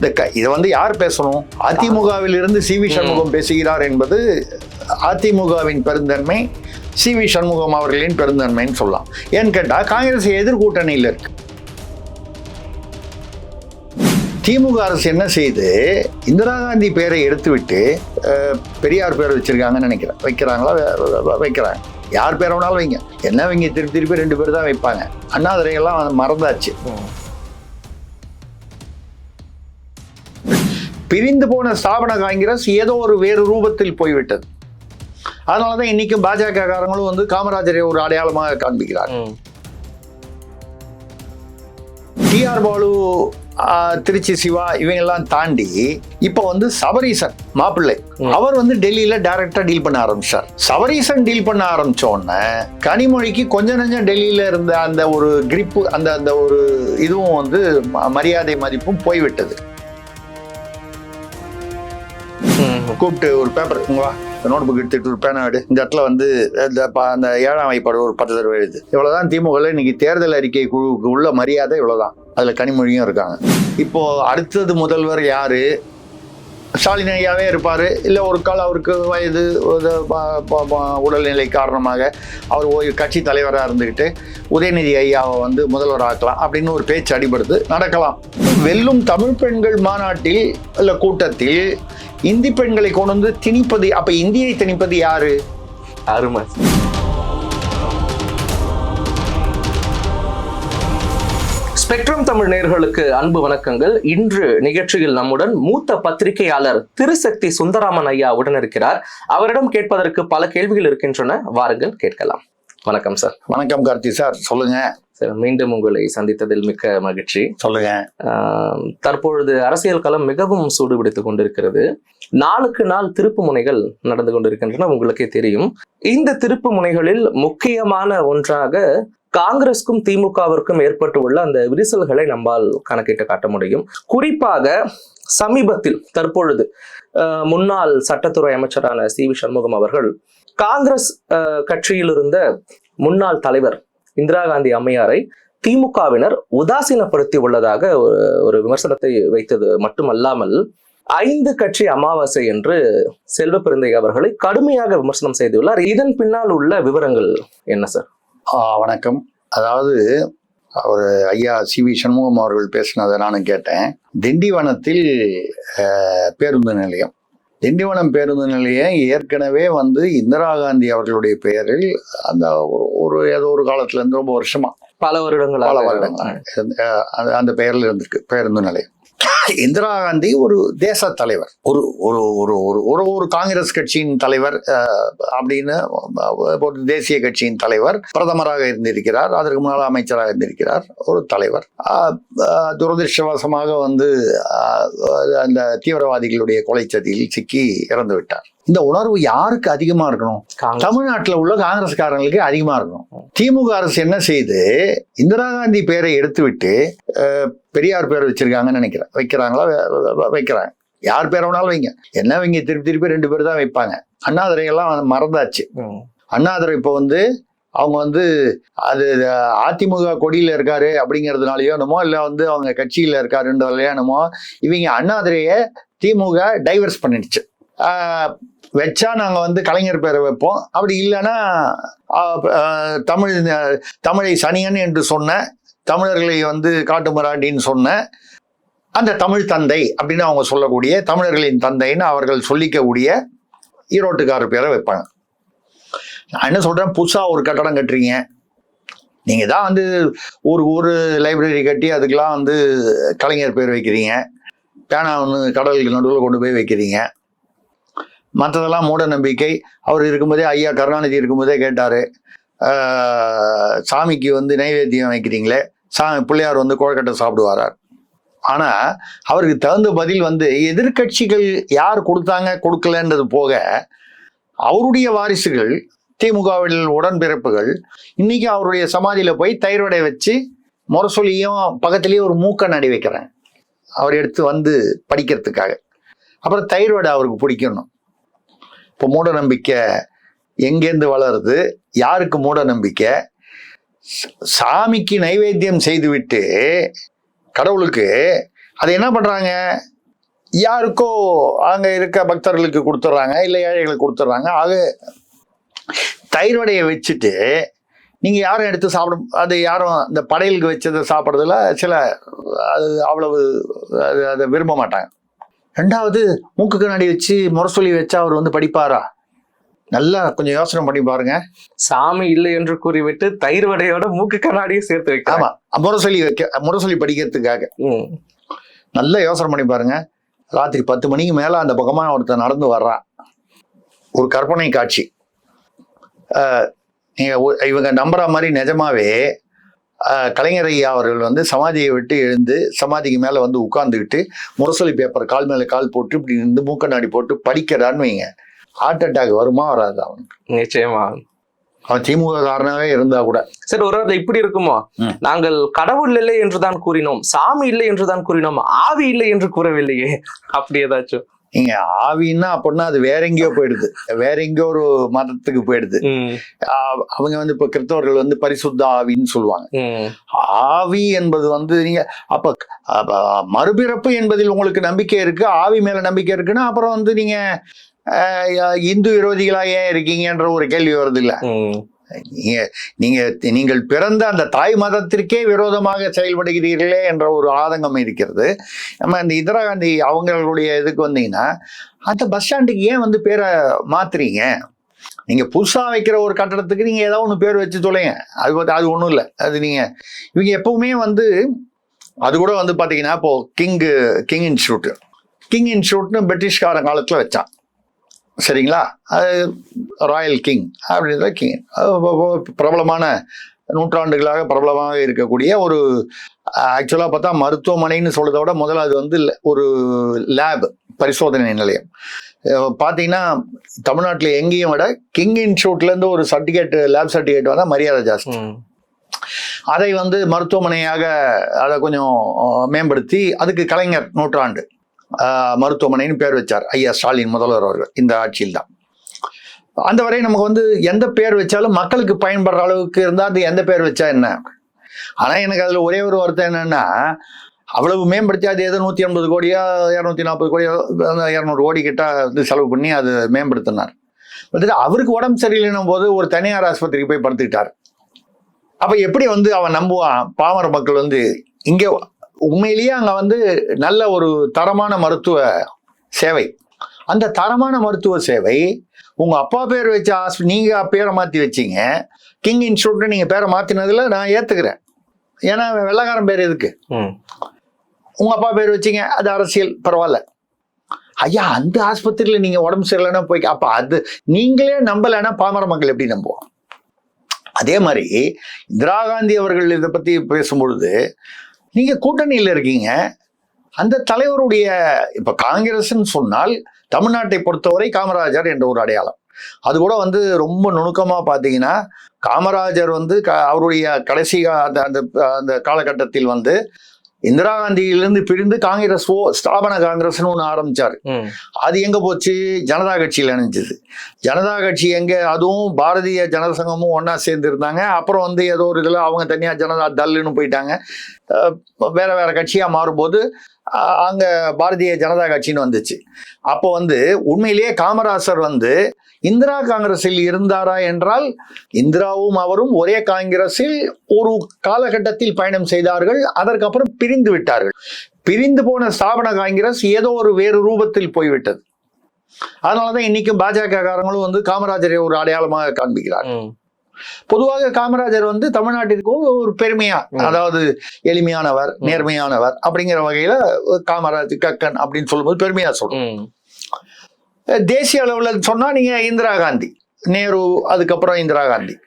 இந்த க இதை வந்து யார் பேசணும்? அதிமுகவில் இருந்து சி வி சண்முகம் பேசுகிறார் என்பது அதிமுகவின் பெருந்தன்மை சி வி சண்முகம் அவர்களின் பெருந்தன்மைன்னு சொல்லலாம். ஏன்னு கேட்டால் காங்கிரஸ் எதிர்கூட்டணியில் இருக்கு. திமுக அரசு என்ன செய்து இந்திரா காந்தி பேரை எடுத்துவிட்டு பெரியார் பேரை வச்சிருக்காங்கன்னு நினைக்கிறேன். வைக்கிறாங்களா? வைக்கிறாங்க. யார் பேரை வேணாலும் வைங்க. என்ன வைங்க? திருப்பி திருப்பி ரெண்டு பேர் தான் வைப்பாங்க. அண்ணாதுரையெல்லாம் மறந்தாச்சு. பிரிந்து போன ஸ்தாபன காங்கிரஸ் ஏதோ ஒரு வேறு ரூபத்தில் போய்விட்டது. அதனால தான் இன்னைக்கும் பாஜக காரங்களும் வந்து காமராஜரை ஒரு அடையாளமாக காண்பிக்கிறார். டிஆர் பாலு திருச்சி சிவா இவங்கெல்லாம் தாண்டி இப்போ வந்து சபரீசன் மாப்பிள்ளை அவர் வந்து டெல்லியில டைரக்டா டீல் பண்ண ஆரம்பிச்சார். சபரீசன் டீல் பண்ண ஆரம்பிச்ச உடனே கனிமொழிக்கு கொஞ்சம் நஞ்சம் டெல்லியில இருந்த அந்த ஒரு கிரிப்பு அந்த அந்த ஒரு இதுவும் வந்து மரியாதை மதிப்பும் போய்விட்டது. கூப்பிட்டு ஒரு பேப்பர் இங்க வா நோட் புக் எடுத்துட்டு ஒரு பேனா எடு. இந்த இடத்துல வந்து இந்த ப- அந்த ஏழாம் வைப்பாடு ஒரு பத்து தடவை எழுது. இவ்வளவுதான் திமுகவில் இன்னைக்கு தேர்தல் அறிக்கை குழுவுக்கு உள்ள மரியாதை இவ்வளவுதான். அதுல கனிமொழியும் இருக்காங்க. இப்போ அடுத்தது முதல்வர் யாரு? ஸ்டாலின் ஐயாவே இருப்பார். இல்லை ஒரு கால் அவருக்கு வயது உடல்நிலை காரணமாக அவர் ஓய்வு கட்சி தலைவராக இருந்துக்கிட்டு உதயநிதி ஐயாவை வந்து முதல்வர் ஆக்கலாம் அப்படின்னு ஒரு பேச்சு அடிபடுது. நடக்கலாம். வெல்லும் தமிழ் பெண்கள் மாநாட்டில் இல்லை கூட்டத்தில் இந்தி பெண்களை கொண்டு வந்து திணிப்பது அப்ப இந்தியை திணிப்பது யாரு? அருமை. ஸ்பெக்ட்ரம் தமிழ் நேர்களுக்கு அன்பு வணக்கங்கள். இன்று நிகழ்ச்சியில் நம்முடன் மூத்த பத்திரிகையாளர் திருசக்தி சுந்தராமன் ஐயா உடன் இருக்கிறார். அவரிடம் கேட்பதற்கு பல கேள்விகள் இருக்கின்றன. வாருங்கள் கேட்கலாம். வணக்கம் சார். வணக்கம் கார்த்தி சார். சொல்லுங்க. சார் மீண்டும் உங்களை சந்தித்ததில் மிக்க மகிழ்ச்சி. சொல்லுங்க. தற்பொழுது அரசியல் களம் மிகவும் சூடுபிடித்துக் கொண்டிருக்கிறது. நாளுக்கு நாள் திருப்பு முனைகள் நடந்து கொண்டிருக்கின்றன உங்களுக்கே தெரியும். இந்த திருப்பு முனைகளில் முக்கியமான ஒன்றாக காங்கிரஸ்க்கும் திமுகவிற்கும் ஏற்பட்டுள்ள அந்த விரிசல்களை நம்மால் கணக்கிட்டு காட்ட முடியும். குறிப்பாக சமீபத்தில் தற்பொழுது முன்னாள் சட்டத்துறை அமைச்சரான சி வி சண்முகம் அவர்கள் காங்கிரஸ் கட்சியில் இருந்த முன்னாள் தலைவர் இந்திரா காந்தி அம்மையாரை திமுகவினர் உதாசீனப்படுத்தி உள்ளதாக ஒரு ஒரு விமர்சனத்தை வைத்தது மட்டுமல்லாமல் ஐந்து கட்சி அமாவாசை என்று செல்வ பெருந்தை அவர்களை கடுமையாக விமர்சனம் செய்துள்ளார். இதன் பின்னால் உள்ள விவரங்கள் என்ன சார்? வணக்கம். அதாவது அவர் ஐயா சி வி சண்முகம் அவர்கள் பேசினதை நானும் கேட்டேன். திண்டிவனத்தில் பேருந்து நிலையம். திண்டிவனம் பேருந்து நிலையம் ஏற்கனவே வந்து இந்திரா காந்தி அவர்களுடைய பெயரில் அந்த ஒரு ஒரு ஏதோ ஒரு காலத்துல இருந்து ரொம்ப வருஷமா பல வருடங்கள் பல வருடங்கள். அந்த பெயர்ல இருந்திருக்கு பேருந்து நிலையம். இந்திரா காந்தி ஒரு தேச தலைவர். ஒரு ஒரு ஒரு ஒரு ஒரு ஒரு காங்கிரஸ் கட்சியின் தலைவர் அப்படின்னு ஒரு தேசிய கட்சியின் தலைவர் பிரதமராக இருந்திருக்கிறார் அதற்கு முன்னால் அமைச்சராக இருந்திருக்கிறார் ஒரு தலைவர். துரதிருஷ்டவசமாக வந்து அந்த தீவிரவாதிகளுடைய கொலைச்சதியில் சிக்கி இறந்து விட்டார் இந்த உணர்வு யாருக்கு அதிகமா இருக்கணும். தமிழ்நாட்டுல உள்ள காங்கிரஸ்காரங்களுக்கு அதிகமா இருக்கணும். திமுக அரசு என்ன செய்து இந்திரா காந்தி பேரை எடுத்துவிட்டு பெரியார் பேர் வச்சிருக்காங்கன்னு நினைக்கிறேன். வைக்கிறாங்களா? வைக்கிறாங்க. யார் பேரை வேணாலும் வைங்க. என்ன வைங்க? திருப்பி திருப்பி ரெண்டு பேர் தான் வைப்பாங்க. அண்ணாதுரை எல்லாம் மறந்தாச்சு. அண்ணாதுரை இப்போ வந்து அவங்க வந்து அது அதிமுக கொடியில இருக்காரு அப்படிங்கிறதுனாலயோ என்னமோ இல்லை வந்து அவங்க கட்சியில இருக்காருன்றதுலையோ என்னமோ இவங்க அண்ணாதுரைய திமுக டைவர்ஸ் பண்ணிடுச்சு. வச்சா நாங்கள் வந்து கலைஞர் பேரை வைப்போம். அப்படி இல்லைன்னா தமிழ் தமிழை சனியன் என்று சொன்ன தமிழர்களை வந்து காட்டு மராண்டின்னு சொன்ன அந்த தமிழ் தந்தை அப்படின்னு அவங்க சொல்லக்கூடிய தமிழர்களின் தந்தைன்னு அவர்கள் சொல்லிக்கக்கூடிய ஈரோட்டுக்காரர் பேரை வைப்பாங்க. நான் என்ன சொல்றேன்? புதுசா ஒரு கட்டடம் கட்டுறீங்க. நீங்க தான் வந்து ஒரு ஒரு லைப்ரரி கட்டி அதுக்கெல்லாம் வந்து கலைஞர் பேர் வைக்கிறீங்க. பேனா ஒன்று கடலுக்கு நடுவில் கொண்டு போய் வைக்கிறீங்க. மற்றதெல்லாம் மூட நம்பிக்கை. அவர் இருக்கும்போதே ஐயா கருணாநிதி இருக்கும்போதே கேட்டார் சாமிக்கு வந்து நைவேத்தியம் வைக்கிறீங்களே சாமி பிள்ளையார் வந்து கோழக்கட்டை சாப்பிடுவாரார் ஆனால் அவருக்கு தகுந்த பதில் வந்து எதிர்க்கட்சிகள் யார் கொடுத்தாங்க கொடுக்கலன்றது போக அவருடைய வாரிசுகள் திமுகவில் உடன்பிறப்புகள் இன்னைக்கு அவருடைய சமாதியில் போய் தயிர் வடை வச்சு முரசொலியும் பக்கத்துலேயே ஒரு மூக்க நடி வைக்கிறேன். அவர் எடுத்து வந்து படிக்கிறதுக்காக. அப்புறம் தயிர்வடை அவருக்கு பிடிக்கணும். இப்போ மூட நம்பிக்கை எங்கேருந்து வளருது? யாருக்கு மூட நம்பிக்கை சாமிக்கு நைவேத்தியம் செய்துவிட்டு கடவுளுக்கு அதை என்ன பண்ணுறாங்க யாருக்கோ அங்கே இருக்க பக்தர்களுக்கு கொடுத்துட்றாங்க இல்லை ஏழைகளுக்கு கொடுத்துட்றாங்க ஆக தயிர் வடையை வச்சுட்டு நீங்கள் யாரும் எடுத்து சாப்பிட அது யாரும் இந்த படையலுக்கு வச்சதை சாப்பிட்றதுல சில அது அவ்வளவு அது அதை விரும்ப மாட்டாங்க. ரெண்டாவது மூக்கு கண்ணாடி வச்சு முரசொலி வச்சா அவர் வந்து படிப்பாரா? நல்லா கொஞ்சம் யோசனை பண்ணி பாருங்க. சாமி இல்லை என்று கூறிவிட்டு தயிர் வடையோட மூக்கு கண்ணாடியும் சேர்த்து வைக்கலாம் ஆமா முரசொலி வைக்க முரசொலி படிக்கிறதுக்காக. நல்லா யோசனை பண்ணி பாருங்க. ராத்திரி பத்து மணிக்கு மேல அந்த பக்கமா ஒருத்தன் நடந்து வர்றான் ஒரு கற்பனை காட்சி. நீங்க இவங்க நம்புற மாதிரி நிஜமாவே கலைஞர் ஐயா அவர்கள் வந்து சமாதியை விட்டு எழுந்து சமாதிக்கு மேல வந்து உட்கார்ந்துக்கிட்டு முரசொலி பேப்பர் கால் மேல கால் போட்டு இப்படி இருந்து மூக்கண்ணாடி போட்டு படிக்கிறான்னு வைங்க. ஹார்ட் அட்டாக் வருமா வராது அவனுக்கு? நிச்சயமா. அவன் திமுக காரனாவே இருந்தா கூட. சரி ஒரு வேளை இப்படி இருக்குமோ. நாங்கள் கடவுள் இல்லை என்றுதான் கூறினோம் சாமி இல்லை என்றுதான் கூறினோம் ஆவி இல்லை என்று கூறவில்லையே. அப்படி ஏதாச்சும். நீங்க ஆவின்னா அப்படின்னா அது வேற எங்கேயோ போயிடுது. வேற எங்கேயோ ஒரு மதத்துக்கு போயிடுது. அவங்க வந்து இப்ப கிறிஸ்தவர்கள் வந்து பரிசுத்த ஆவின்னு சொல்லுவாங்க. ஆவி என்பது வந்து நீங்க அப்ப மறுபிறப்பு என்பதில் உங்களுக்கு நம்பிக்கை இருக்கு ஆவி மேல நம்பிக்கை இருக்குன்னா அப்புறம் வந்து நீங்க இந்து விரோதிகளா ஏன் இருக்கீங்கன்ற ஒரு கேள்வி வருது இல்ல. நீங்கள் நீங்கள் நீங்கள் பிறந்த அந்த தாய் மதத்திற்கே விரோதமாக செயல்படுகிறீர்களே என்ற ஒரு ஆதங்கம் இருக்கிறது. நம்ம இந்த இந்திரா காந்தி அவங்களுடைய இதுக்கு வந்தீங்கன்னா அந்த பஸ் ஸ்டாண்டுக்கு ஏன் வந்து பேரை மாத்துறீங்க? நீங்கள் புதுசாக வைக்கிற ஒரு கட்டடத்துக்கு நீங்கள் ஏதாவது ஒன்று பேர் வச்சு தொலைங்க. அது பார்த்து அது ஒன்றும் இல்லை. அது நீங்கள் இவங்க எப்பவுமே வந்து அது கூட வந்து பார்த்தீங்கன்னா இப்போது கிங்கு கிங் இன்ஸ்டியூட் கிங் இன்ஸ்டியூட்னு பிரிட்டிஷ்காரன் காலத்தில் வச்சான். சரிங்களா? அது ராயல் கிங் அப்படின்ற கிங் பிரபலமான நூற்றாண்டுகளாக பிரபலமாக இருக்கக்கூடிய ஒரு ஆக்சுவலாக பார்த்தா மருத்துவமனைன்னு சொல்றதை விட முதல்ல அது வந்து ஒரு லேப் பரிசோதனை நிலையம். பார்த்தீங்கன்னா தமிழ்நாட்டில் எங்கேயும் விட கிங் இன்ஸ்டியூட்லேருந்து ஒரு சர்டிஃபிகேட் லேப் சர்டிஃபிகேட் வந்தால் மரியாதை ஜாஸ்தி. அதை வந்து மருத்துவமனையாக அதை கொஞ்சம் மேம்படுத்தி அதுக்கு கலைஞர் நூற்றாண்டு. மருத்துவமனைன்னு பேர் வச்சார். ஐயா ஸ்டாலின் முதல்வர் அவர்கள் இந்த ஆட்சியில் தான் அந்த வரை நமக்கு வந்து எந்த பேர் வச்சாலும் மக்களுக்கு பயன்படுற அளவுக்கு இருந்தால் அது எந்த பேர் வச்சா என்ன? ஆனால் எனக்கு அதில் ஒரே ஒரு வருத்தம் என்னென்னா அவ்வளவு மேம்படுத்தி அது ஏதோ நூற்றி ஐம்பது கோடியா இரநூத்தி நாற்பது கோடியோ இரநூறு கோடி கிட்ட வந்து செலவு பண்ணி அது மேம்படுத்தினார். வந்துட்டு அவருக்கு உடம்பு சரியில்லைன்னும் போது ஒரு தனியார் ஆஸ்பத்திரிக்கு போய் படுத்துக்கிட்டார். அப்போ எப்படி வந்து அவன் நம்புவான்? பாமர மக்கள் வந்து இங்கே உண்மையிலேயே அங்க வந்து நல்ல ஒரு தரமான மருத்துவ சேவை. அந்த தரமான மருத்துவ சேவை உங்க அப்பா பேர் வச்ச ஹாஸ்பி நீங்க பேரை மாத்தி வச்சீங்க. கிங் இன்ஸ்டியூட் நீங்க பேரை மாத்தினதுல நான் ஏத்துக்கிறேன். ஏன்னா வெள்ளக்காரன் பேர் எதுக்கு? ம். உங்க அப்பா பேர் வச்சீங்க அது அரசியல் பரவாயில்ல. ஐயா அந்த ஆஸ்பத்திரியில நீங்க உடம்பு சரியில்லைன்னா போய் அப்ப அது நீங்களே நம்பலைன்னா பாமர மக்கள் எப்படி நம்புவோம் அதே மாதிரி இந்திரா காந்தி அவர்கள் இதை பத்தி பேசும்பொழுது நீங்க கூட்டணியில் இருக்கீங்க. அந்த தலைவருடைய இப்ப காங்கிரஸ்ன்னு சொன்னால் தமிழ்நாட்டை பொறுத்தவரை காமராஜர் என்ற ஒரு அடையாளம். அது கூட வந்து ரொம்ப நுணுக்கமா பாத்தீங்கன்னா காமராஜர் வந்து க- அவருடைய கடைசி அந்த அந்த அந்த காலகட்டத்தில் வந்து இந்திரா காந்தியிலிருந்து பிரிந்து காங்கிரஸ் ஓ ஸ்தாபன காங்கிரஸ்னு ஒன்று ஆரம்பிச்சாரு. அது எங்க போச்சு? ஜனதா கட்சியில் இணைஞ்சது. ஜனதா கட்சி எங்க? அதுவும் பாரதிய ஜனசங்கமும் ஒண்ணா சேர்ந்து இருந்தாங்க. அப்புறம் வந்து ஏதோ ஒரு இதுல அவங்க தனியா ஜனதா தல்லுன்னு போயிட்டாங்க. வேற வேற கட்சியா மாறும்போது அங்க பாரதிய ஜனதா கட்சின்னு வந்துச்சு. அப்போ வந்து உண்மையிலேயே காமராசர் வந்து இந்திரா காங்கிரஸில் இருந்தாரா என்றால் இந்திராவும் அவரும் ஒரே காங்கிரஸில் ஒரு காலகட்டத்தில் பயணம் செய்தார்கள் அதற்கப்புறம் பிரிந்து விட்டார்கள் பிரிந்து போன ஸ்தாபன காங்கிரஸ் ஏதோ ஒரு வேறு ரூபத்தில் போய்விட்டது அதனாலதான் இன்னைக்கும் பாஜக காரங்களும் வந்து காமராஜரை ஒரு அடையாளமாக காண்பிக்கிறார். பொதுவாக காமராஜர் வந்து தமிழ்நாட்டிற்கு ஒரு பெருமையா. அதாவது எளிமையானவர். நேர்மையானவர் அப்படிங்கிற வகையில காமராஜ் கக்கன் அப்படின்னு சொல்லும்போது பெருமையா சொல்றோம். தேசிய அளவுல சொன்னா நீங்க இந்திரா காந்தி நேரு அதுக்கப்புறம் இந்திரா காந்தி.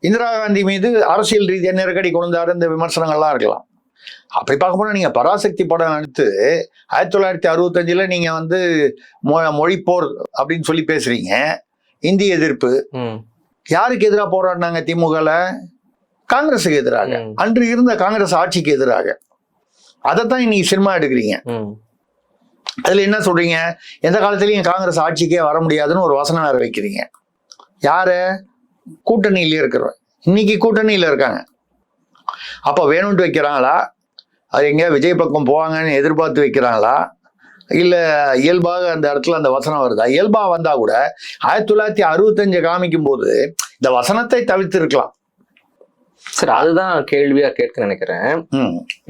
இந்திரா காந்தி மீது அரசியல் ரீதியா நெருக்கடி கொண்டாரு இந்த விமர்சனங்கள்லாம் இருக்கலாம். அப்படி பார்க்க போனா நீங்க பராசக்தி படம் எடுத்து ஆயிரத்தி தொள்ளாயிரத்தி அறுபத்தஞ்சுல நீங்க வந்து மொ- மொழிப்போர் அப்படின்னு சொல்லி பேசுறீங்க. இந்திய எதிர்ப்பு. யாருக்கு எதிராக போராடினாங்க திமுகல? காங்கிரஸுக்கு எதிராக. அன்று இருந்த காங்கிரஸ் ஆட்சிக்கு எதிராக. அதைத்தான் இன்னைக்கு சினிமா எடுக்கிறீங்க. அதில் என்ன சொல்றீங்க? எந்த காலத்துலேயும் காங்கிரஸ் ஆட்சிக்கே வர முடியாதுன்னு ஒரு வசனம் வேறு வைக்கிறீங்க. யாரு? கூட்டணியிலே இருக்கிறவன். இன்னைக்கு கூட்டணியில் இருக்காங்க. அப்போ வேணும்ட்டு வைக்கிறாங்களா? அது எங்கேயா விஜய் பக்கம் போவாங்கன்னு எதிர்பார்த்து வைக்கிறாங்களா? இல்லை இயல்பாக அந்த இடத்துல அந்த வசனம் வருதா? இயல்பாக வந்தால் கூட ஆயிரத்தி தொள்ளாயிரத்தி அறுபத்தஞ்சு காமிக்கும் போது இந்த வசனத்தை தவிர்த்திருக்கலாம். சரி அதுதான் கேள்வியா கேட்க நினைக்கிறேன்.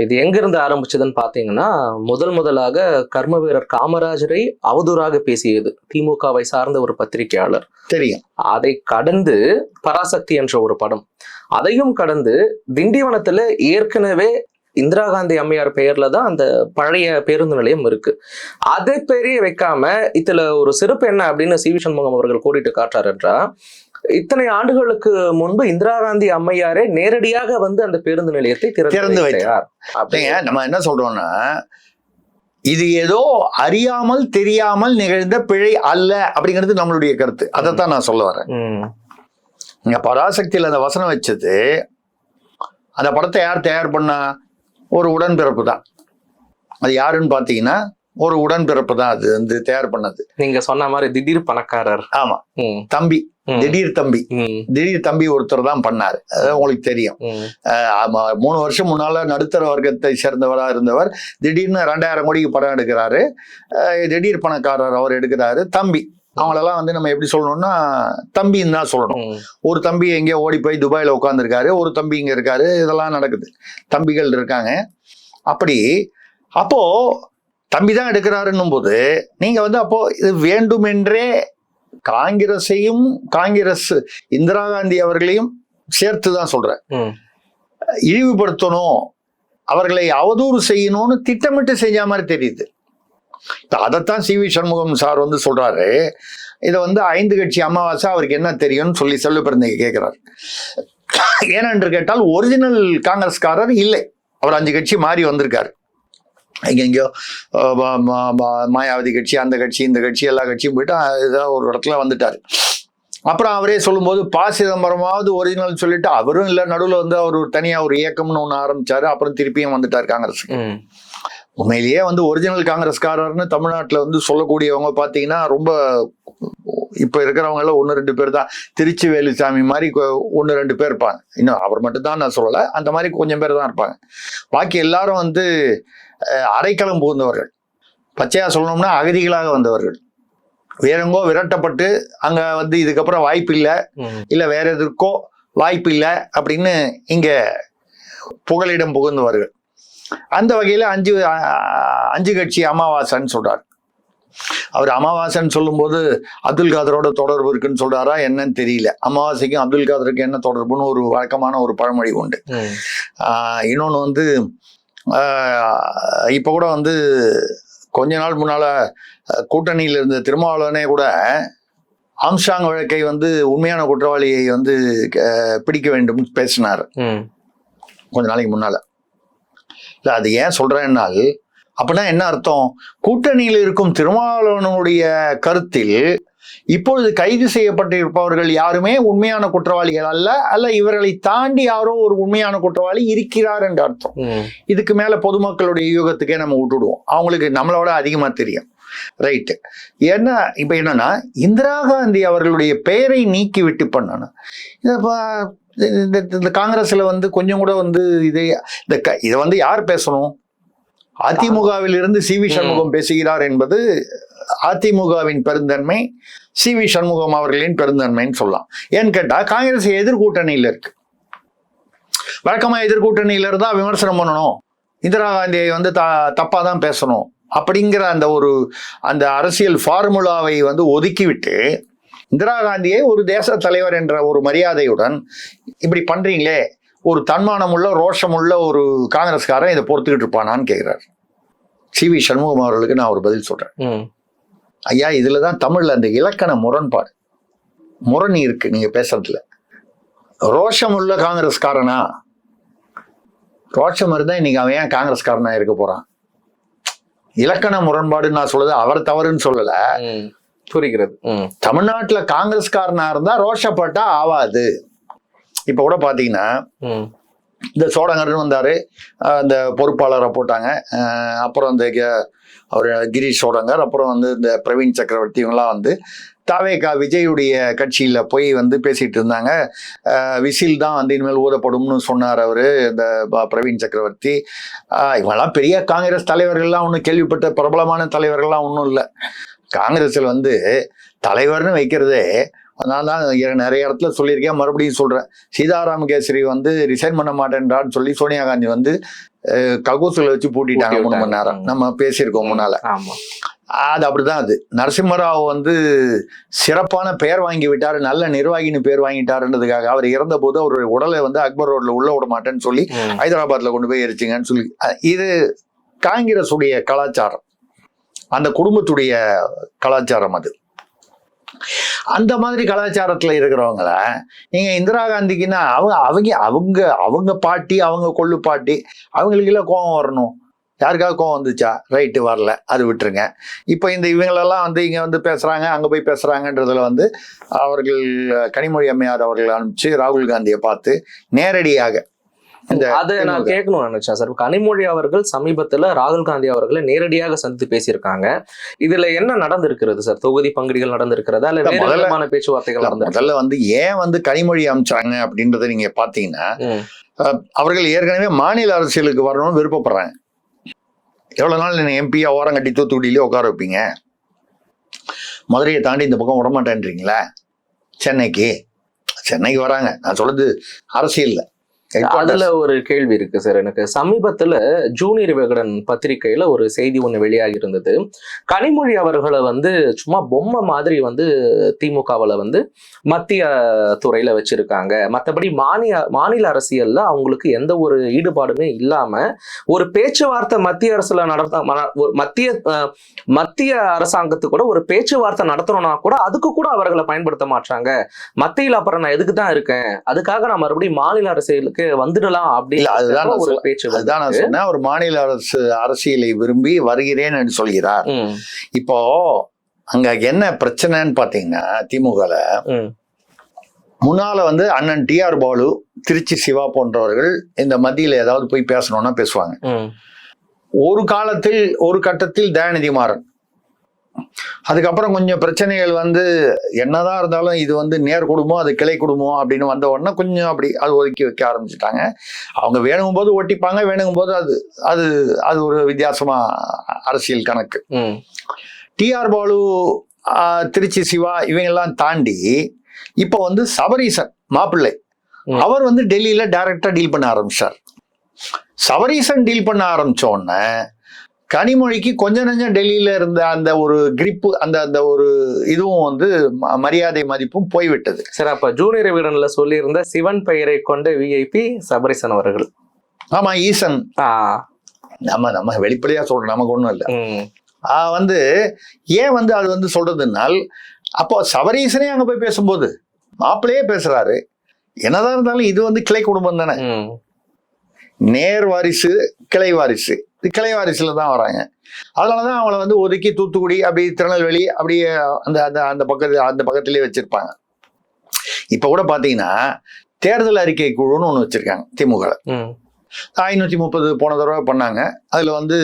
இது எங்க இருந்து ஆரம்பிச்சதுன்னு பாத்தீங்கன்னா முதல் முதலாக கர்ம வீரர் காமராஜரை அவதூறாக பேசியது. திமுகவை சார்ந்த ஒரு பத்திரிகையாளர். தெரியும். அதை கடந்து பராசக்தி என்ற ஒரு படம். அதையும் கடந்து திண்டிவனத்துல ஏற்கனவே இந்திரா காந்தி அம்மையார் பெயர்ல தான் அந்த பழைய பேருந்து நிலையம் இருக்கு. அதை பெரிய வைக்காம இதுல ஒரு சிறப்பு என்ன அப்படின்னு சி வி சண்முகம் அவர்கள் கூறிட்டு காட்டுறாரு என்றா இத்தனை ஆண்டுகளுக்கு முன்பு இந்திரா காந்தி அம்மையாரே நேரடியாக வந்து அந்த பேருந்து நிலையத்தை திறந்து வைத்தார். அப்படிங்க நம்ம என்ன சொல்றோம்னா இது ஏதோ அறியாமல் தெரியாமல் நிகழ்ந்த பிழை அல்ல அப்படிங்கிறது நம்மளுடைய கருத்து. அதைத்தான் நான் சொல்ல வரேன். இங்க பராசக்தியில் அந்த வசனம் வச்சது அந்த படத்தை யார் தயார் பண்ணா? ஒரு உடன்பிறப்பு தான். அது யாருன்னு பார்த்தீங்கன்னா ஒரு உடன்பிறப்பு தான் அது வந்து தயார் பண்ணது. நீங்க சொன்ன மாதிரி திடீர் பணக்காரர். ஆமா. தம்பி. திடீர் தம்பி. திடீர் தம்பி ஒருத்தர் தான் பண்ணாரு. அது உங்களுக்கு தெரியும். மூணு வருஷம் முன்னால நடுத்தர வர்க்கத்தை சேர்ந்தவரா இருந்தவர் திடீர்னு ரெண்டாயிரம் கோடிக்கு படம் எடுக்கிறாரு. திடீர் பணக்காரர் அவர் எடுக்கிறாரு. தம்பி. அவங்களெல்லாம் வந்து நம்ம எப்படி சொல்லணும்னா தம்பின்னு தான் சொல்லணும். ஒரு தம்பி எங்கேயோ ஓடி போய் துபாயில உட்காந்துருக்காரு ஒரு தம்பி இங்க இருக்காரு. இதெல்லாம் நடக்குது. தம்பிகள் இருக்காங்க. அப்படி. அப்போ தம்பி தான் எடுக்கிறாருன்னும் போது நீங்க வந்து அப்போ இது வேண்டுமென்றே காங்கிரஸையும் காங்கிரஸ் இந்திரா காந்தி அவர்களையும் சேர்த்து தான் சொல்றேன் இழிவுபடுத்தணும் அவர்களை அவதூறு செய்யணும்னு திட்டமிட்டு செஞ்ச மாதிரி தெரியுது. அதைத்தான் சி வி சண்முகம் சார் வந்து சொல்றாரு. இதை வந்து ஐந்து கட்சி அமாவாசை அவருக்கு என்ன தெரியும்னு சொல்லி செல்வ பிறந்தகை கேட்கிறார் ஏனென்று கேட்டால் ஒரிஜினல் காங்கிரஸ்காரர் இல்லை. அவர் அஞ்சு கட்சி மாறி வந்திருக்காரு. எங்கெங்கயோ மாயாவதி கட்சி அந்த கட்சி இந்த கட்சி எல்லா கட்சியும் போயிட்டு ஏதோ ஒரு இடத்துல வந்துட்டாரு. அப்புறம் அவரே சொல்லும்போது ப சிதம்பரமாவது ஒரிஜினல் சொல்லிட்டு அவரும் இல்லை நடுவில் வந்து அவர் ஒரு தனியா ஒரு இயக்கம்னு ஒன்று ஆரம்பிச்சாரு. அப்புறம் திருப்பியும் வந்துட்டார் காங்கிரஸ் உண்மையிலேயே வந்து ஒரிஜினல் காங்கிரஸ்காரர்னு தமிழ்நாட்டில் வந்து சொல்லக்கூடியவங்க பார்த்தீங்கன்னா ரொம்ப இப்போ இருக்கிறவங்க எல்லாம் ஒன்று ரெண்டு பேர் தான். திருச்சி வேலுசாமி மாதிரி ஒன்று ரெண்டு பேர் இருப்பாங்க. இன்னும் அவர் மட்டும் தான் நான் சொல்லலை. அந்த மாதிரி கொஞ்சம் பேர் தான் இருப்பாங்க. பாக்கி எல்லாரும் வந்து அடைக்கலம் புகுந்தவர்கள். பச்சையா சொல்லணும்னா அகதிகளாக வந்தவர்கள். வேறெங்கோ விரட்டப்பட்டு அங்க வந்து இதுக்கப்புறம் வாய்ப்பு இல்லை. இல்லை வேற எதற்கோ வாய்ப்பு இல்லை அப்படின்னு இங்க புகலிடம் புகுந்தவர்கள். அந்த வகையில அஞ்சு அஞ்சு கட்சி அமாவாசைன்னு சொல்றார். அவர் அமாவாசைன்னு சொல்லும்போது அப்துல் காதரோட தொடர்பு இருக்குன்னு சொல்றாரா என்னன்னு தெரியல. அமாவாசைக்கும் அப்துல் காதருக்கு என்ன தொடர்புன்னு ஒரு வழக்கமான ஒரு பழமொழி உண்டு. இன்னொன்று வந்து இப்போ கூட வந்து கொஞ்ச நாள் முன்னால கூட்டணியில் இருந்த திருமாவளவனே கூட ஆம்ஸ்டாங் வழக்கை வந்து உண்மையான குற்றவாளியை வந்து பிடிக்க வேண்டும் பேசினார். கொஞ்ச நாளைக்கு முன்னால. இல்லை அது ஏன் சொல்றேன்னால் அப்படின்னா என்ன அர்த்தம்? கூட்டணியில் இருக்கும் திருமாவளவனுடைய கருத்தில் இப்பொழுது கைது செய்யப்பட்டிருப்பவர்கள் யாருமே உண்மையான குற்றவாளிகள் அல்ல அல்ல இவர்களை தாண்டி யாரோ ஒரு உண்மையான குற்றவாளி இருக்கிறார் என்று அர்த்தம். இதுக்கு மேல பொதுமக்களுடைய யூகத்துக்கே நம்ம விட்டுடுவோம். அவங்களுக்கு நம்மளோட அதிகமா தெரியும். ரைட்டு என்ன இப்ப என்னன்னா இந்திரா காந்தி அவர்களுடைய பெயரை நீக்கி விட்டு பண்ணணும். இதை இந்த இந்த காங்கிரஸ்ல வந்து கொஞ்சம் கூட வந்து இதை இந்த க- இதை வந்து யார் பேசணும்? அதிமுகவில் இருந்து சி வி சண்முகம் பேசுகிறார் என்பது அதிமுகவின் பெருந்தன்மை சி வி சண்முகம் அவர்களின் பெருந்தன்மைன்னு சொல்லலாம். ஏன்னு கேட்டால் காங்கிரஸ் எதிர்கூட்டணியில் இருக்கு. வழக்கமாக எதிர்கூட்டணியில் இருந்தால் விமர்சனம் பண்ணணும். இந்திரா காந்தியை வந்து த தப்பாக தான் பேசணும். அப்படிங்கிற அந்த ஒரு அந்த அரசியல் ஃபார்முலாவை வந்து ஒதுக்கிவிட்டு இந்திரா காந்தியை ஒரு தேச தலைவர் என்ற ஒரு மரியாதையுடன் இப்படி பண்ணுறீங்களே ஒரு தன்மானமுள்ள ரோஷமுள்ள ஒரு காங்கிரஸ்காரன் இதை பொறுத்துக்கிட்டு இருப்பானான்னு கேட்கிறார் சி வி சண்முகம் அவர்களுக்கு நான் ஒரு பதில் சொல்கிறேன் ஐயா இதுல தான் தமிழ்ல அந்த இலக்கண முரண்பாடு. முரண் இருக்கு நீங்க பேசுறதுல. ரோஷமுள்ள காங்கிரஸ்காரனா? ரோஷம் இருந்தா இன்னைக்கு அவன் ஏன் காங்கிரஸ்காரனா இருக்க போறான்? இலக்கண முரண்பாடுன்னு நான் சொல்லுது அவர் தவறுன்னு சொல்லல. புரிகிறது. தமிழ்நாட்டுல காங்கிரஸ்காரனா இருந்தா ரோஷப்பட்டா ஆவாது. இப்ப கூட பாத்தீங்கன்னா ம், இந்த சோடங்கர்னு வந்தாரு அந்த பொறுப்பாளரை போட்டாங்க அப்புறம் அந்த க- அவர் கிரீஷ் சோடங்கர் அப்புறம் வந்து இந்த பிரவீன் சக்கரவர்த்தி இவங்கெல்லாம் வந்து தாவேகா விஜயுடைய கட்சியில் போய் வந்து பேசிகிட்டு இருந்தாங்க. விசில் தான் வந்து இனிமேல் ஊதப்படும்னு சொன்னார் அவர் இந்த ப- பிரவீன் சக்கரவர்த்தி. இவங்கெல்லாம் பெரிய காங்கிரஸ் தலைவர்கள்லாம் ஒன்றும் கேள்விப்பட்ட பிரபலமான தலைவர்கள்லாம் ஒன்றும் இல்லை. காங்கிரஸில் வந்து தலைவர்னு வைக்கிறதே நான் தான் நிறைய இடத்துல சொல்லியிருக்கேன் மறுபடியும் சொல்கிறேன் சீதாராம் கேசரி வந்து ரிசைன் பண்ண மாட்டேன்றான்னு சொல்லி சோனியா காந்தி வந்து கக்கூசில் வச்சு பூட்டிட்டாங்க பூட்டி மூணு மணி. நேரம். நம்ம பேசியிருக்கோம் முன்னால. அது அப்படிதான் அது. நரசிம்மராவ் வந்து சிறப்பான பெயர் வாங்கி விட்டாரு நல்ல நிர்வாகின்னு பேர் வாங்கிட்டாருன்றதுக்காக. அவர் இறந்த போது அவருடைய உடலை வந்து அக்பர் ரோட்ல உள்ள விட மாட்டேன்னு சொல்லி. ஹைதராபாத்ல கொண்டு போய் எரிச்சிங்கன்னு சொல்லி. இது காங்கிரஸுடைய கலாச்சாரம். அந்த குடும்பத்துடைய கலாச்சாரம் அது. அந்த மாதிரி கலாச்சாரத்தில் இருக்கிறவங்கள நீங்கள் இந்திரா காந்திக்குன்னா அவங்க அவங்க அவங்க அவங்க பாட்டி அவங்க கொள்ளு பாட்டி அவங்களுக்கு எல்லாம் வரணும். யாருக்காவது கோவம் வந்துச்சா? ரைட்டு வரல. அது விட்டுருங்க. இப்போ இந்த இவங்களெல்லாம் வந்து இங்கே வந்து பேசுகிறாங்க அங்கே போய் பேசுகிறாங்கன்றதில் வந்து அவர்கள் கனிமொழி அம்மையார் அவர்கள் அனுப்பிச்சு ராகுல் காந்தியை பார்த்து நேரடியாக அது நான் திமுக. கேட்கணும்னு நினைச்சேன் சார். கனிமொழி அவர்கள் சமீபத்துல ராகுல் காந்தி அவர்களை நேரடியாக சந்தித்து பேசியிருக்காங்க. இதுல என்ன நடந்திருக்கிறது சார்? தொகுதி பங்கீடுகள் நடந்திருக்கிறதா? இல்ல வேறு பேச்சுவார்த்தைகள் முதல்ல வந்து ஏன் வந்து கனிமொழி அமிச்சாங்க அப்படின்றத நீங்க பாத்தீங்கன்னா அவர்கள் ஏற்கனவே மாநில அரசியலுக்கு வரணும்னு விருப்பப்படுறாங்க. எவ்வளவு நாள் என்ன எம்பியா ஓரம் கட்டி தூத்துக்குடியிலே உட்கார வைப்பீங்க? மதுரையை தாண்டி இந்த பக்கம் விடமாட்டேன்றீங்களா? சென்னைக்கு? சென்னைக்கு வராங்க. நான் சொல்றது அரசியல்ல. அதுல ஒரு கேள்வி இருக்கு சார் எனக்கு சமீபத்துல ஜூனியர் விகடன் பத்திரிகையில ஒரு செய்தி ஒண்ணு வெளியாகி இருந்தது. கனிமொழி அவர்களை வந்து சும்மா பொம்மை மாதிரி வந்து திமுகவுல வந்து மத்திய துறையில வச்சிருக்காங்க. மத்தபடி மாநில மாநில அரசியல்ல அவங்களுக்கு எந்த ஒரு ஈடுபாடுமே இல்லாம ஒரு பேச்சுவார்த்தை மத்திய அரசுல நடத்த மத்திய மத்திய அரசாங்கத்துக்கு கூட ஒரு பேச்சுவார்த்தை நடத்தணும்னா கூட அதுக்கு கூட அவர்களை பயன்படுத்த மாட்டாங்க மத்தியில் அப்புறம் நான் எதுக்கு தான் இருக்கேன்? அதுக்காக நான் மறுபடியும் மாநில அரசியலுக்கு வந்துடலாம் அதுதான் அப்படின்னு நான் ஒரு பேச்சு. அதுதான் நான் சொன்னேன். ஒரு மாநில அரசு அரசியலை விரும்பி வருகிறேன் என்று சொல்கிறார். இப்போ அங்க என்ன பிரச்சனைன்னு பாத்தீங்கன்னா திமுகல முன்னால வந்து அண்ணன் டி ஆர் பாலு திருச்சி சிவா போன்றவர்கள் இந்த மத்தியில ஏதாவது போய் பேசணும்னா பேசுவாங்க. ஒரு காலத்தில் ஒரு கட்டத்தில் தயாநிதி மாறன் அதுக்கப்புறம் கொஞ்சம் பிரச்சனைகள் வந்து என்னதான் இருந்தாலும் இது வந்து நேர் குடும்பம் அது கிளை குடும்பம் அப்படின்னு வந்த உடனே கொஞ்சம் அப்படி அது ஒதுக்கி வைக்க ஆரம்பிச்சிட்டாங்க. அவங்க வேணுங்கும் போது ஒட்டிப்பாங்க வேணுங்கும் போது அது அது அது ஒரு வித்தியாசமா அரசியல் கணக்கு. டிஆர் பாலு திருச்சி சிவா இவங்கெல்லாம் தாண்டி இப்போ வந்து சபரீசன் மாப்பிள்ளை. அவர் வந்து டெல்லியில டைரக்டா டீல் பண்ண ஆரம்பிச்சார். சபரீசன் டீல் பண்ண ஆரம்பிச்ச உடனே கனிமொழிக்கு கொஞ்ச நெஞ்சம் டெல்லியில இருந்த அந்த ஒரு கிரிப்பு அந்த அந்த ஒரு இதுவும் வந்து மரியாதை மதிப்பும் போய்விட்டது. சரி அப்ப ஜூனியர் விகடன்ல சொல்லியிருந்த சிவன் பெயரை கொண்ட விஐபி சபரிசன் அவர்கள். ஆமா ஈசன். நம்ம நம்ம வெளிப்படையா சொல்றோம் நமக்கு ஒண்ணும் இல்லை. வந்து ஏன் வந்து அது வந்து சொல்றதுனால் அப்போ சபரீசனே அங்க போய் பேசும்போது மாப்பிள்ளையே பேசுறாரு. என்னதான் இருந்தாலும் இது வந்து கிளை குடும்பம் தானே. நேர் வாரிசு கிளை வாரிசு. இது கிளை வாரிசுல தான் வராங்க. அதனாலதான் அவங்கள வந்து ஒதுக்கி தூத்துக்குடி அப்படி திருநெல்வேலி அப்படியே அந்த அந்த அந்த பக்கத்து அந்த பக்கத்திலேயே வச்சிருப்பாங்க. இப்ப கூட பாத்தீங்கன்னா தேர்தல் அறிக்கை குழுன்னு ஒன்று வச்சிருக்காங்க திமுக ம், ஐநூற்றி முப்பது போன தடவை பண்ணாங்க. அதில் வந்து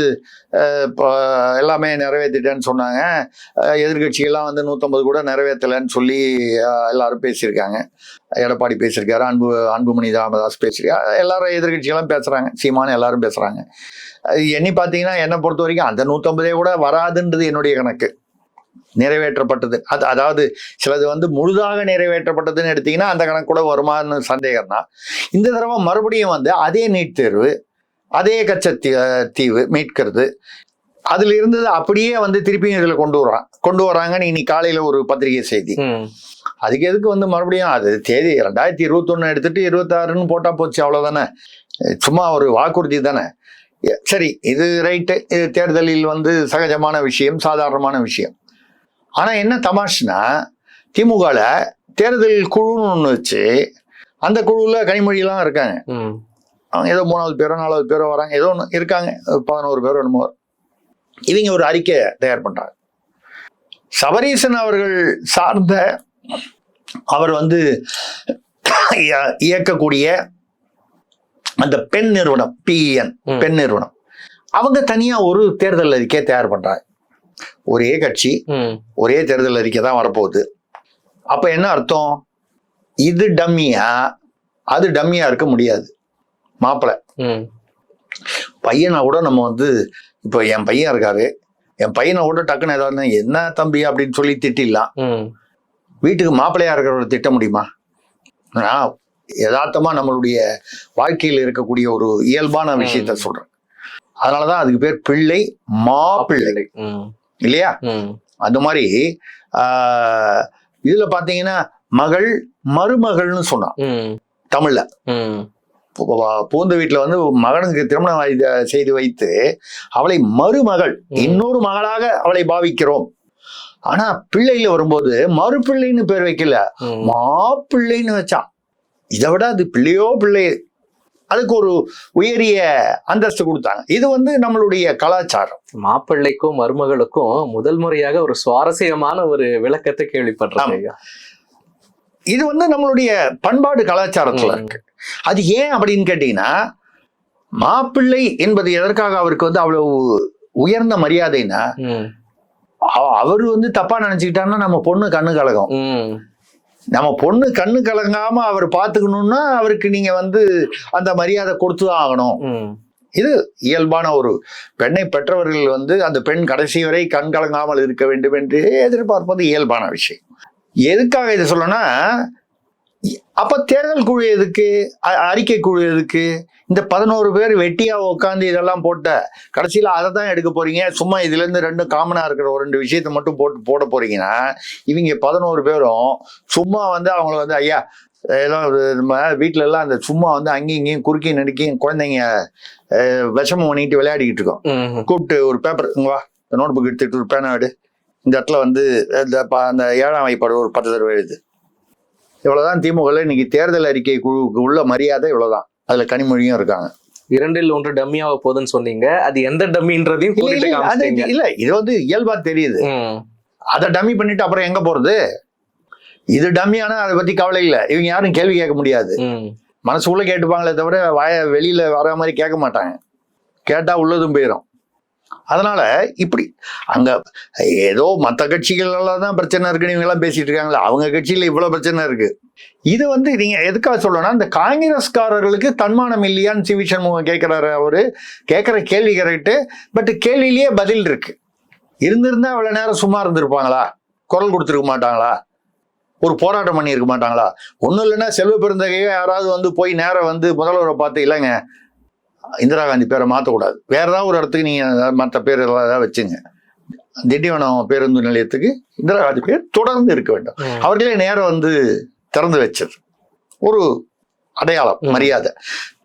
இப்போ எல்லாமே நிறைவேற்றிட்டேன்னு சொன்னாங்க. அஹ், எதிர்க்கட்சிகள்லாம் வந்து நூற்றம்பது கூட நிறைவேற்றலைன்னு சொல்லி எல்லாரும் பேசியிருக்காங்க. எடப்பாடி பேசியிருக்காரு அன்பு அன்புமணி ராமதாஸ் பேசியிருக்காரு. எல்லாரும் எதிர்க்கட்சிகள்லாம் பேசுகிறாங்க சீமானு எல்லாரும் பேசுகிறாங்க எண்ணி பார்த்தீங்கன்னா என்னை பொறுத்த வரைக்கும் அந்த நூற்றம்பதே கூட வராதுன்றது என்னுடைய கணக்கு. நிறைவேற்றப்பட்டது. அது அதாவது சிலது வந்து முழுதாக நிறைவேற்றப்பட்டதுன்னு எடுத்தீங்கன்னா அந்த கணக்கு கூட வருமான்னு சந்தேகம் தான் இந்த தடவை மறுபடியும் வந்து அதே நீட் தேர்வு அதே கச்சத்தீ தீவு மீட்கிறது. அதுல இருந்தது அப்படியே வந்து திருப்பியும் இதுல கொண்டு வரான். கொண்டு வராங்கன்னு இன்னைக்கு காலையில ஒரு பத்திரிகை செய்தி. அதுக்கு எதுக்கு வந்து மறுபடியும் அது தேதி ரெண்டாயிரத்தி இருபத்தொன்னு எடுத்துட்டு இருபத்தாறுன்னு போட்டா போச்சு அவ்வளவுதானே. சும்மா ஒரு வாக்குறுதி தானே. சரி இது ரைட்டு இது தேர்தலில் வந்து சகஜமான விஷயம் சாதாரணமான விஷயம். ஆனா என்ன தமாஷ்னா திமுகல தேர்தல் குழுன்னு ஒன்று வச்சு அந்த குழுவில் கனிமொழியெல்லாம் இருக்காங்க. ஏதோ மூணாவது பேரோ நாலாவது பேரோ வராங்க ஏதோ ஒன்று இருக்காங்க. பதினோரு பேரோ என்னமோ. இவங்க ஒரு அறிக்கை தயார் பண்றாங்க. சபரீசன் அவர்கள் சார்ந்த அவர் வந்து இய- இயக்கக்கூடிய அந்த பெண் நிறுவனம் பிஎன் ம். பெண் நிறுவனம். அவங்க தனியா ஒரு தேர்தல் அறிக்கையை தயார் பண்றாங்க. ஒரே கட்சி ஒரே தேர்தல் அறிக்கை தான் வரப்போகுது. அப்ப என்ன அர்த்தம்? இது டம்மியா? அது டம்மியா இருக்க முடியாது. மாப்பிள்ளை பையனை கூட நம்ம வந்து இப்போ என் பையன் இருக்காரு. என் பையனை கூட டக்குன்னு ஏதாவது என்ன தம்பி அப்படின்னு சொல்லி திட்டிடலாம். வீட்டுக்கு மாப்பிள்ளையா இருக்கிறவரை திட்ட முடியுமா? நான் யதார்த்தமா நம்மளுடைய வாழ்க்கையில் இருக்கக்கூடிய ஒரு இயல்பான விஷயத்த சொல்றேன். அதனாலதான் அதுக்கு பேர் பிள்ளை மாப்பிள்ளை. இல்லையா? அந்த மாதிரி இதுல பாத்தீங்கன்னா மகள் மருமகள்னு சொன்னான். தமிழ்ல. பூந்த வீட்டுல வந்து மகனுக்கு திருமணம் செய்து வைத்து அவளை மருமகள். இன்னொரு மகளாக அவளை பாவிக்கிறோம். ஆனா பிள்ளையில வரும்போது மறுபிள்ளைன்னு பேர் வைக்கல. மாப்பிள்ளைன்னு வச்சான். இதை விட அது பிள்ளையோ பிள்ளை அதுக்கு ஒரு உயரிய அந்தஸ்து கொடுத்தாங்க. இது வந்து நம்மளுடைய கலாச்சாரம். மாப்பிள்ளைக்கும் மருமகளுக்கும் முதல் முறையாக ஒரு சுவாரஸ்யமான ஒரு விளக்கத்தை கேள்விப்படுறேன் ஐயா. இது வந்து நம்மளுடைய பண்பாடு கலாச்சாரத்துல. இருக்கு. அது ஏன் அப்படின்னு கேட்டீங்கன்னா மாப்பிள்ளை என்பது எதற்காக அவருக்கு வந்து அவ்வளவு உயர்ந்த மரியாதைன்னா அவர் வந்து தப்பா நினைச்சுக்கிட்டான்னா நம்ம பொண்ணு கண்ணு கலகம். ம். நம்ம பொண்ணு கண்ணு கலங்காம அவர் பாத்துக்கணும்னா அவருக்கு நீங்க வந்து அந்த மரியாதை கொடுத்து தான் ஆகணும். இது இயல்பான ஒரு பெண்ணை பெற்றவர்கள் வந்து அந்த பெண் கடைசி வரை கண் கலங்காமல் இருக்க வேண்டும் என்று எதிர்பார்ப்பது இயல்பான விஷயம். எதுக்காக இதை சொல்லணும்னா அப்ப தேர்தல் குழு எதுக்கு? அறிக்கை குழு எதுக்கு? இந்த பதினோரு பேர் வெட்டியா உட்காந்து இதெல்லாம் போட்ட கடைசியில அதை தான் எடுக்க போறீங்க. சும்மா இதுல இருந்து ரெண்டு காமனா இருக்கிற ஒரு ரெண்டு விஷயத்தை மட்டும் போட்டு போட போறீங்கன்னா இவங்க பதினோரு பேரும் சும்மா வந்து அவங்கள வந்து ஐயா ஏதோ நம்ம வீட்ல எல்லாம் அந்த சும்மா வந்து அங்கேயும் இங்கேயும் குறுக்கி நடுக்கியும் குழந்தைங்க விஷமம் பண்ணிட்டு விளையாடிக்கிட்டு இருக்கோம். கூப்பிட்டு ஒரு பேப்பர் வா இந்த நோட் புக் எடுத்துட்டு ஒரு பேனா எடு. இந்த இடத்துல வந்து அந்த ஏழாம் வைப்பாடு ஒரு பத்து தடவை எழுது. இவ்வளவுதான் திமுக இன்னைக்கு தேர்தல் அறிக்கை குழுவுக்கு உள்ள மரியாதை இவ்வளவுதான். அதுல கனிமொழியும் இருக்காங்க. இரண்டில் ஒன்று டம்மியாக போகுதுன்னு சொன்னீங்க. அது எந்த டம்மின்றதையும் இல்ல, இது வந்து இயல்பா தெரியுது. அதை டம்மி பண்ணிட்டு அப்புறம் எங்க போறது? இது டம்மியானா அதை பத்தி கவலை இல்லை. இவங்க யாரும் கேள்வி கேட்க முடியாது. மனசுக்குள்ள கேட்டுப்பாங்களே தவிர வாய வெளியில வர மாதிரி கேட்க மாட்டாங்க. கேட்டா உள்ளதும் போயிடும் அதனால இப்படி அங்க ஏதோ மற்ற கட்சிகள் எல்லாம் தான் பிரச்சனை இருக்குன்னு இவங்கெல்லாம் பேசிகிட்டு பேசிட்டு இருக்காங்களே அவங்க கட்சியில இவ்வளவு பிரச்சனை இருக்கு. இது வந்து நீங்க எதுக்காக சொல்லணும்னா இந்த காங்கிரஸ்காரர்களுக்கு தன்மானம் இல்லையான்னு சி வி சண்முகம் கேட்கிறாரு அவரு. கேட்கிற கேள்வி கரெக்டு பட் கேள்வியிலேயே பதில் இருக்கு. இருந்திருந்தா அவ்வளவு நேரம் சும்மா இருந்திருப்பாங்களா? குரல் கொடுத்துருக்க மாட்டாங்களா? ஒரு போராட்டம் பண்ணியிருக்க மாட்டாங்களா? ஒன்றும் இல்லைன்னா செல்வ பெருந்தகையோ யாராவது வந்து போய் நேரம் வந்து முதல்வரை பார்த்து இல்லைங்க இந்திரா காந்தி பேரை மாற்றக்கூடாது வேற ஏதாவது ஒரு இடத்துக்கு நீங்கள் மற்ற பேர் ஏதாவது வச்சுங்க. திண்டிவனம் பேருந்து நிலையத்துக்கு இந்திரா காந்தி பேர் தொடர்ந்து இருக்க வேண்டும். அவர்களே நேரம் வந்து திறந்து வச்சது ஒரு அடையாளம். மரியாதை.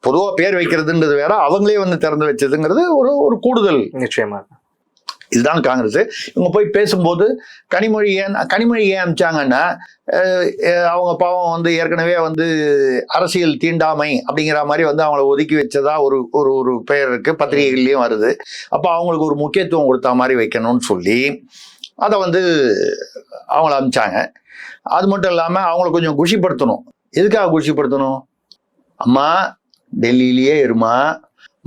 பொதுவா பேர் வைக்கிறதுன்றது வேற அவங்களே வந்து திறந்து வச்சதுங்கிறது ஒரு ஒரு கூடுதல் நிச்சயமா. இதுதான் காங்கிரஸ். இவங்க போய் பேசும்போது கனிமொழி ஏன் கனிமொழி ஏன் அமிச்சாங்கன்னா அவங்க பாவம் வந்து ஏற்கனவே வந்து அரசியல் தீண்டாமை அப்படிங்கிற மாதிரி வந்து அவங்கள ஒதுக்கி வச்சதா ஒரு ஒரு ஒரு பெயர் இருக்கு. பத்திரிகைகள்லையும் வருது. அப்போ அவங்களுக்கு ஒரு முக்கியத்துவம் கொடுத்த மாதிரி வைக்கணும்னு சொல்லி அதை வந்து அவங்கள அமிச்சாங்க. அது மட்டும் இல்லாமல் அவங்கள கொஞ்சம் குஷிப்படுத்தணும். எதுக்காக குஷிப்படுத்தணும்? அம்மா டெல்லியிலேயே இருமா?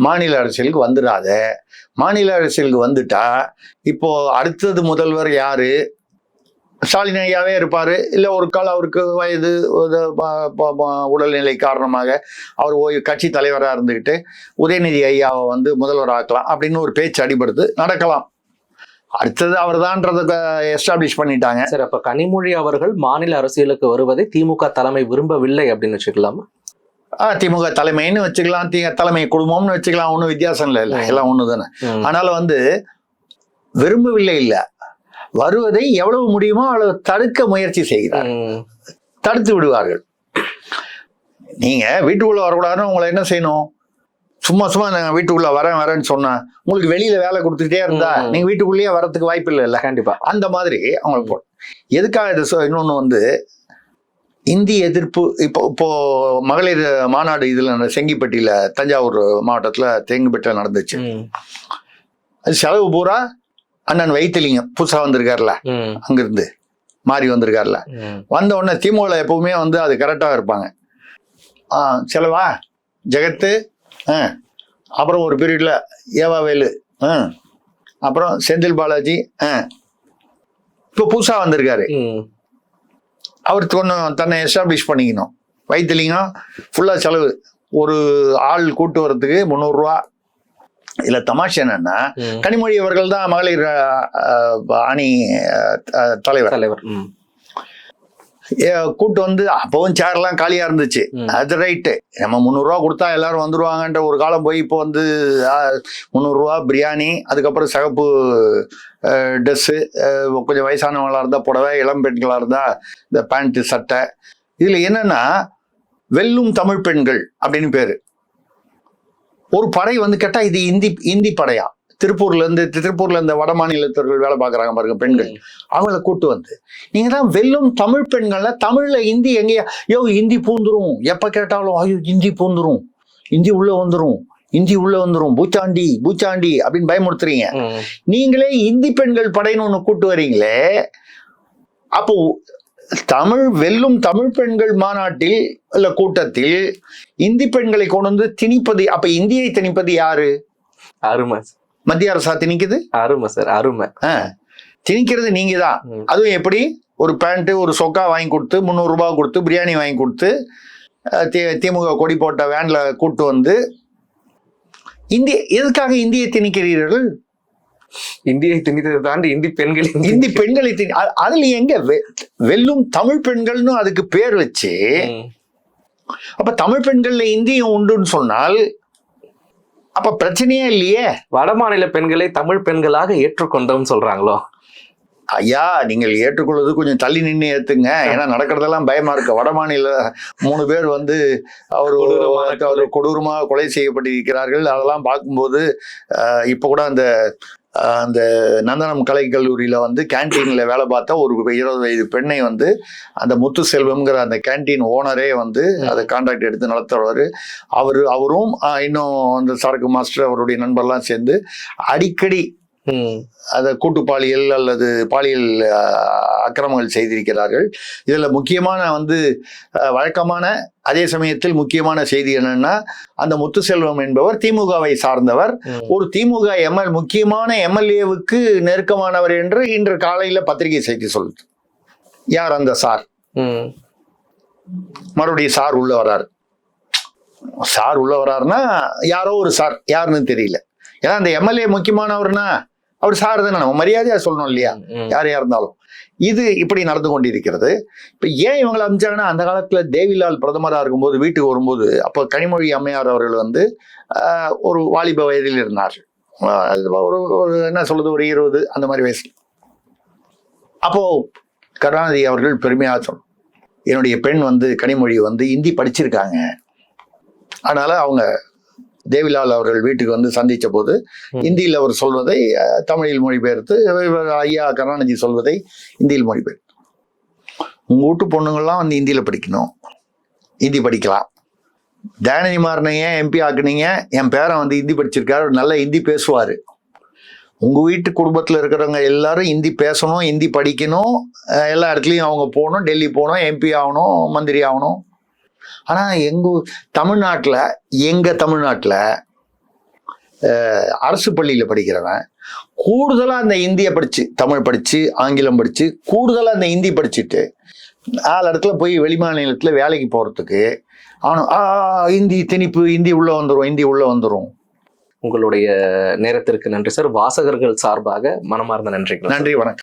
மாநில அரசியலுக்கு வந்துடாத மாநில அரசியலுக்கு வந்துட்டா இப்போ அடுத்தது முதல்வர் யாரு? ஸ்டாலின் ஐயாவே இருப்பாரு. இல்லை ஒரு கால் அவருக்கு வயது உடல்நிலை காரணமாக அவர் ஓய்வு கட்சி தலைவராக இருந்துக்கிட்டு உதயநிதி ஐயாவை வந்து முதல்வர் ஆக்கலாம் அப்படின்னு ஒரு பேச்சு அடிபடுத்து நடக்கலாம். அடுத்தது அவர் தான்றத எஸ்டாப்ளிஷ் பண்ணிட்டாங்க. சரி அப்போ கனிமொழி அவர்கள் மாநில அரசியலுக்கு வருவதை திமுக தலைமை விரும்பவில்லை அப்படின்னு வச்சுக்கலாமா? திமுக தலைமைன்னு வச்சுக்கலாம் தி தலைமை குடும்பம்னு வச்சுக்கலாம் ஒன்றும் வித்தியாசம் இல்லை இல்லை எல்லாம் ஒன்று தானே. ஆனாலும் வந்து விரும்பவில்லை இல்லை. வருவதை எவ்வளவு முடியுமோ அவ்வளவு தடுக்க முயற்சி செய்கிறார். தடுத்து விடுவார்கள். நீங்க வீட்டுக்குள்ள வரக்கூடாதுன்னு உங்களை என்ன செய்யணும்? சும்மா சும்மா நான் வீட்டுக்குள்ள வரேன் வரேன்னு சொன்னா உங்களுக்கு வெளியில வேலை கொடுத்துட்டே இருந்தா. நீங்க வீட்டுக்குள்ளேயே வரதுக்கு வாய்ப்பு இல்லை. கண்டிப்பா. அந்த மாதிரி அவங்களுக்கு எதுக்காக இது இன்னொன்னு வந்து இந்தி எதிர்ப்பு இப்போ இப்போ மகளிர் மாநாடு இதுல செங்கிப்பட்டியில தஞ்சாவூர் மாவட்டத்துல தேங்குப்பட்டில நடந்துச்சு. அது செலவு பூரா அண்ணன் வைத்திலிங்கம் புதுசா வந்திருக்காருல. அங்கிருந்து மாறி வந்திருக்காருல. வந்த உடனே திமுகல எப்பவுமே வந்து அது கரெக்டாக இருப்பாங்க ஆ செலவா ஜெகத்து ஆ அப்புறம் ஒரு பீரியட்ல ஏவா வேலு ஆ. அப்புறம் செந்தில் பாலாஜி ஆ. இப்போ புதுசா வந்திருக்காரு. அவர் கொஞ்சம் தன்னை எஸ்டாப்ளிஷ் பண்ணிக்கணும். வைத்திலிங்கம் ஃபுல்லா செலவு. ஒரு ஆள் கூட்டு வரதுக்கு முந்நூறுரூவா இதுல தமாஷ் என்னன்னா. கனிமொழி அவர்கள் தான் மகளிர் அணி தலைவர். தலைவர். கூட்டு வந்து அப்பவும் சேர்லாம் காலியா இருந்துச்சு. அது ரைட்டு நம்ம முந்நூறுரூவா கொடுத்தா எல்லாரும் வந்துருவாங்கன்ற ஒரு காலம் போய் இப்போ வந்து முந்நூறுரூவா பிரியாணி அதுக்கப்புறம் சிகப்பு ட்ரெஸ்ஸு கொஞ்சம் வயசானவங்களா இருந்தால் புடவை இளம் பெண்களாக இருந்தால் இந்த பேண்ட்டு சட்டை. இதில் என்னன்னா வெல்லும் தமிழ் பெண்கள் அப்படின்னு பேரு. ஒரு படை வந்து கேட்டா இது இந்தி இந்தி படையா? திருப்பூர்ல இருந்து திருப்பூர்ல இந்த வட மாநிலத்தவர்கள் வேலை பார்க்கறாங்க பாருங்க பெண்கள். அவங்கள கூட்டு வந்து. நீங்க தான் வெல்லும் தமிழ் பெண்கள்ல தமிழ்ல இந்தி எங்கேயா யோ இந்தி பூந்துரும். எப்ப கேட்டாலும் ஐயோ இந்தி பூந்துரும். இந்தி உள்ள வந்துரும். இந்தி உள்ள வந்துரும். பூச்சாண்டி பூச்சாண்டி அப்படின்னு பயமுறுத்துறீங்க. நீங்களே இந்தி பெண்கள் படைன்னு ஒண்ணு கூட்டு வரீங்களே அப்போ தமிழ் வெல்லும் தமிழ் பெண்கள் மாநாட்டில் இல்ல கூட்டத்தில் இந்தி பெண்களை கொண்டு வந்து திணிப்பது அப்ப இந்தியை திணிப்பது யாரு? அருமை. மத்திய அரசா திணிக்குது? அருமை சார் அருமை. திணிக்கிறது நீங்க தான். அதுவும் எப்படி? ஒரு பேண்ட் ஒரு சொக்கா வாங்கி கொடுத்து முந்நூறு ரூபாய் கொடுத்து பிரியாணி வாங்கி கொடுத்து தி- திமுக கொடி போட்ட வேன்ல கூட்டு வந்து இந்திய எதுக்காக இந்தியை திணிக்கிறீர்கள்? இந்தியை திணித்ததை தாண்டி இந்தி பெண்கள் இந்தி பெண்களை திணி அதுல எங்க வெல்லும் தமிழ் பெண்கள்னு அதுக்கு பேர் வச்சு. அப்ப தமிழ் பெண்கள்ல இந்தியும் உண்டுன்னு சொன்னால் அப்ப பிரச்சனையே இல்லையே. வட மாநில பெண்களை தமிழ் பெண்களாக ஏற்றுக்கொண்டோம் சொல்றாங்களோ? ஐயா நீங்கள் ஏற்றுக்கொள்வது கொஞ்சம் தள்ளி நின்று ஏத்துங்க. ஏன்னா நடக்கிறதெல்லாம் பயமா இருக்கு. வட மாநில மூணு பேர் வந்து அவர் அவர் கொடூரமாக கொலை செய்யப்பட்டிருக்கிறார்கள். அதெல்லாம் பார்க்கும்போது இப்ப கூட அந்த அந்த நந்தனம் கலைக்கல்லூரியில வந்து கேன்டீன்ல வேலை பார்த்த ஒரு இருபது வயது பெண்ணை வந்து அந்த முத்து செல்வம்ங்கிற அந்த கேன்டீன் ஓனரே வந்து அதை கான்ட்ராக்ட் எடுத்து நடத்துறவர் அவரு அவரும் இன்னும் அந்த சரக்கு மாஸ்டர் அவருடைய நண்பர்லாம் சேர்ந்து அடிக்கடி. அதை கூட்டு பாலியல் அல்லது பாலியல் அக்கிரமங்கள் செய்திருக்கிறார்கள். இதுல முக்கியமான வந்து வழக்கமான அதே சமயத்தில் முக்கியமான செய்தி என்னன்னா அந்த முத்துசெல்வம் என்பவர் திமுகவை சார்ந்தவர். ஒரு திமுக எம்எல் முக்கியமான எம்எல்ஏவுக்கு நெருக்கமானவர் என்று இன்று காலையில பத்திரிகை செய்தி சொல்லுது. யார் அந்த சார். மறுபடியும் சார் உள்ள வராரு சார் உள்ள வராருன்னா யாரோ ஒரு சார் யாருன்னு தெரியல. ஏன்னா அந்த எம்எல்ஏ முக்கியமானவர்னா அவர் சார் தானே நம்ம மரியாதையா சொல்லணும் இல்லையா. யாரையா இருந்தாலும். இது இப்படி நடந்து கொண்டிருக்கிறது. இப்ப ஏன் இவங்களை அமிச்சாங்கன்னா அந்த காலத்துல தேவிலால் பிரதமரா இருக்கும்போது வீட்டுக்கு வரும்போது அப்போ கனிமொழி அம்மையார் அவர்கள் வந்து ஒரு வாலிப வயதில் இருந்தார். ஒரு என்ன சொல்றது ஒரு இருபது அந்த மாதிரி வயசு அப்போ கருணாநிதி அவர்கள் பெருமையாக சொல் என்னுடைய பெண் வந்து கனிமொழி வந்து இந்தி படிச்சிருக்காங்க. அதனால அவங்க தேவிலால் அவர்கள் வீட்டுக்கு வந்து சந்திச்ச போது. இந்தியில் அவர் சொல்வதை தமிழில் மொழிபெயர்த்து ஐயா கருணாநிதி சொல்வதை இந்தியில் மொழிபெயர்த்து. உங்க வீட்டு பொண்ணுங்கள்லாம் வந்து இந்தியில படிக்கணும். ஹிந்தி படிக்கலாம். தயாநிதி மாறனை ஏன் எம்பி ஆக்குனீங்க? என் பேரன் வந்து ஹிந்தி படிச்சிருக்காரு. நல்லா ஹிந்தி பேசுவாரு. உங்க வீட்டு குடும்பத்துல இருக்கிறவங்க எல்லாரும் ஹிந்தி பேசணும் ஹிந்தி படிக்கணும். எல்லா இடத்துலயும் அவங்க போகணும். டெல்லி போகணும் எம்பி ஆகணும் மந்திரி ஆகணும். ஆனா எங்க ஊ- தமிழ்நாட்டுல எங்க தமிழ்நாட்டுல அரசு பள்ளியில படிக்கிறவன் கூடுதலா அந்த இந்திய படிச்சு தமிழ் படிச்சு ஆங்கிலம் படிச்சு கூடுதலா அந்த ஹிந்தி படிச்சுட்டு நாலு இடத்துல போய் வெளிமாநிலத்துல வேலைக்கு போறதுக்கு அவனு ஆ ஹிந்தி திணிப்பு ஹிந்தி உள்ள வந்துரும் ஹிந்தி உள்ள வந்துரும். உங்களுடைய நேரத்திற்கு நன்றி சார். வாசகர்கள் சார்பாக மனமார்ந்த நன்றிகள். நன்றி வணக்கம்.